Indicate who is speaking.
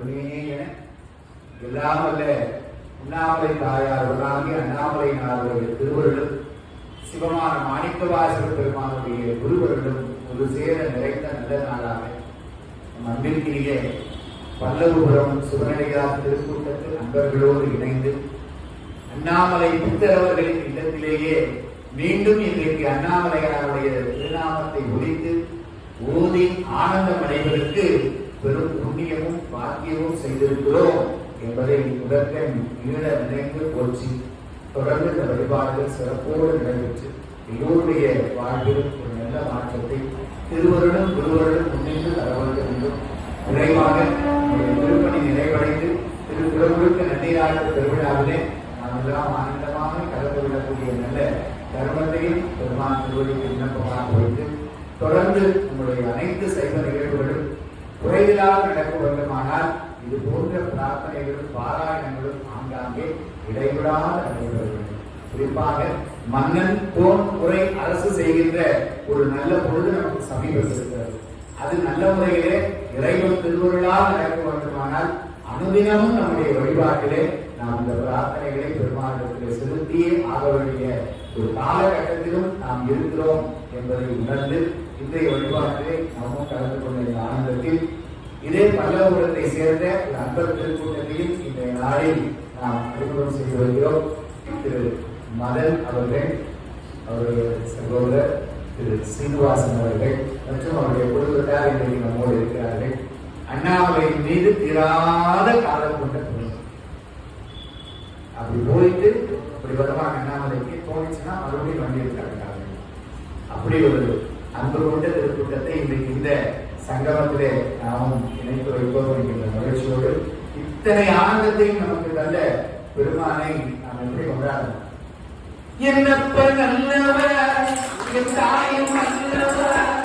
Speaker 1: வேண்டுமே அண்ணாமலை எல்லாம் அல்ல உண்ணாமலை தாயார் உருளாகி அண்ணாமலை திருவருடன் திருவருளும் சிவமான மாணிக்கவாசக பெருமானுடைய குருவருளும் ஒரு சேர நிறைந்த நல்ல நாளாக. நம் அன்பிற்கினிய பல்லவபுரம் சிவனடியார் திருக்கூட்டத்தில் நண்பர்களோடு இணைந்து அண்ணாமலை புத்தரவர்களின் இல்லத்திலேயே மீண்டும் இன்றைக்கு அண்ணாமலையாருடைய திருநாமத்தை ஒழித்து ஓதி ஆனந்தம் அடைவதற்கு பெரும் புண்ணியமும் பாக்கியமும் செய்திருக்கிறோம் என்பதை உடற்க ஈழ நினைந்து போச்சு தொடர்ந்து இந்த வழிபாடுகள் சிறப்போடு நடைபெற்று எல்லோருடைய வாழ்விலும் ஒரு நல்ல மாற்றத்தை திருவருடன் குருவருடன் முன்னின்று தர வேண்டும். என்றும் விரைவாக திருப்பணி நிறைவடைந்து திருக்குறளுக்கு நன்றியாளர் திருவிழாவிலே நாம் எல்லாம் ஆனந்தமாக கலந்து விடக்கூடிய நல்ல தர்மத்தையும் பெருமான் திருவடிக்கு விண்ணப்பமாக வைத்து தொடர்ந்து நம்முடைய அனைத்து சைவ குறைவில்லாத நடக்க வேண்டுமானால் இது போன்ற பிரார்த்தனைகளும் பாராயணங்களும் ஆங்காங்கே இடைவிடாத நடைபெற வேண்டும் குறிப்பாக மன்னன் போன் முறை அரசு செய்கின்ற ஒரு நல்ல பொழுது நமக்கு சமீபத்தில் இருக்கிறது அது நல்ல முறையிலே இறைவன் திருவுருளால் நடக்க வேண்டுமானால் அனுதினமும் நம்முடைய வழிபாட்டிலே நாம் இந்த பிரார்த்தனைகளை பெருமாளிடத்திலே செலுத்தியே ஆக வேண்டிய ஒரு காலகட்டத்திலும் நாம் இருக்கிறோம் என்பதை உணர்ந்து இன்றைய வழிபாட்டிலே நாமும் கலந்து கொண்ட இந்த ஆனந்தத்தில் இதே பல்லவபுரத்தை சேர்ந்த ஒரு அன்பர் திருக்கூட்டத்தையும் இன்றைய நாளில் நாம் அறிமுகம் செய்து வருகிறோம். திரு மதன் அவர்கள் அவருடைய சகோதரர் திரு சீனிவாசன் அவர்கள் மற்றும் அவருடைய குடும்பத்தார் இன்றைக்கு நம்மோடு இருக்கிறார்கள். அண்ணாமலையின் மீது தீராத காலம் கொண்ட குடும்பம் அப்படி போயிட்டு அப்படி வருவாங்க அண்ணாமலைக்கு போயிடுச்சுன்னா மறுபடியும் வண்டி இருக்காங்க அப்படி ஒரு அன்பு கொண்ட திருக்கூட்டத்தை இன்றைக்கு இந்த சங்கமத்திலே நாமும் இணைத்து வைப்போம் என்கின்ற மகிழ்ச்சியோடு இத்தனை ஆனந்தத்தையும் நமக்கு தந்த பெருமானை நாம் எப்படி கொண்டாடணும்? என்னப்ப நல்லவர் என் தாயும் நல்லவர்